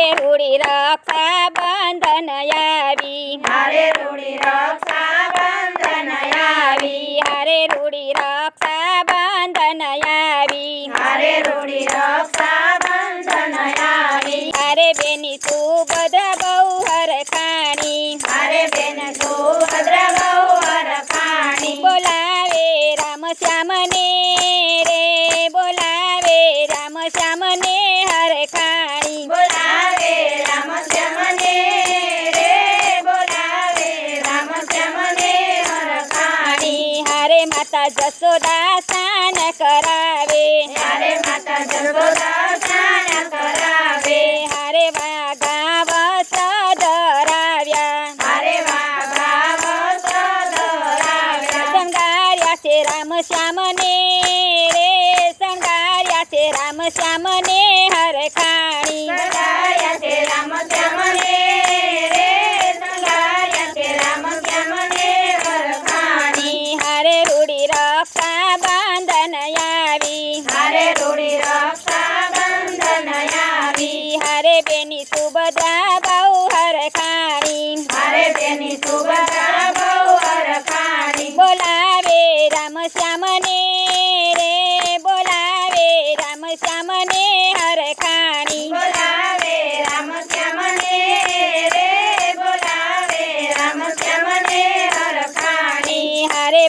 હારે રૂડી રક્ષા બંધન આવી. હારે રૂડી રક્ષા બંધન આવી. હારે રૂડી રક્ષા બંધન આવી. હારે રૂડી રક્ષા બંધન આવી. હારે બેની સુભદ્ર બહુ હરખાણી હારે બેન સુભદ્ર બહુ વરખાણી બોલાવે રામ શ્યામને. માતા જસોદા સ્નાન કરાવે. હારે માતા જશોદા સ્નાન કરાવે. હારે વાઘા વસ્ત્ર ધરાવ્યા. હારે વાઘા વસ્ત્ર ધરાવ્યા. શણગાર્યા છે રામ શ્યામને રે. સંગાર્યા છે રામ શ્યામને હરખાણી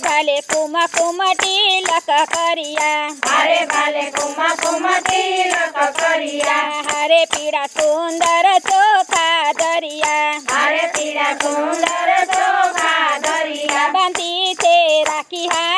ભાલે કુમા કુમ તિલક કરિયા. હરે ભાલે કુમા કુમા તિલક કરિયા. હરે પીરા સુંદર ચોખા દરિયા હરે પીરા સુંદર ચોખા દરિયા બાંધી છે રાખી હાથે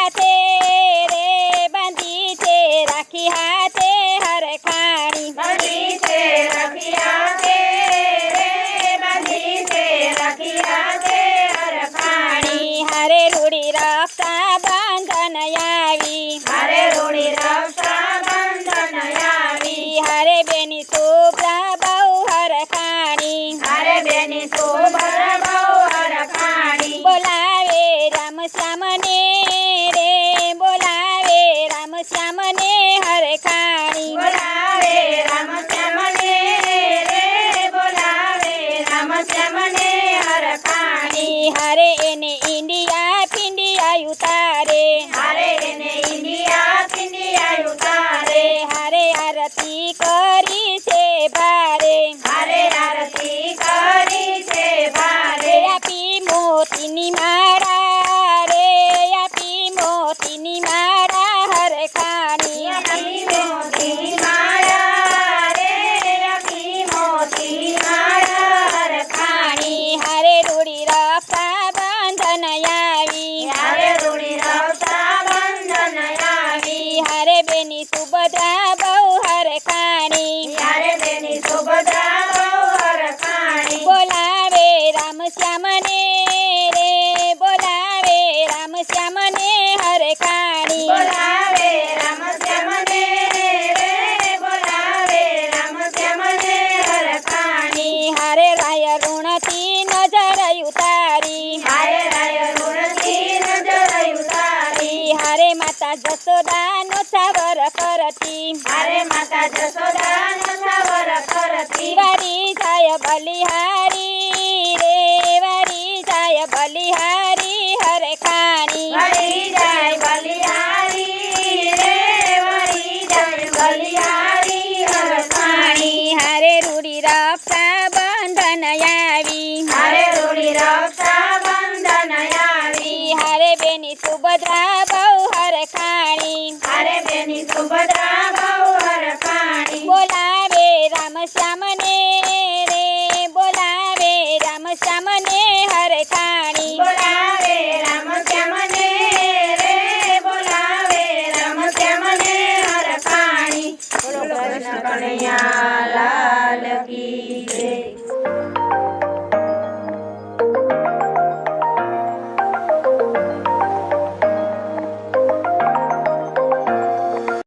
utang જસોદાનો સાવર કરતી. અરે માતા જશોદાનો સાવર કરતી. વારી જાય બલિહારી રે વારી જાય બલિહારી હરખાણી વારી જાય બલિહારી રે વારી જાય બલિહારી હરખાણી હારે રૂડી રક્ષા બંધન આવી. હારે રૂડી રક્ષા બંધન આવી. હરે બેની સુભદ્રા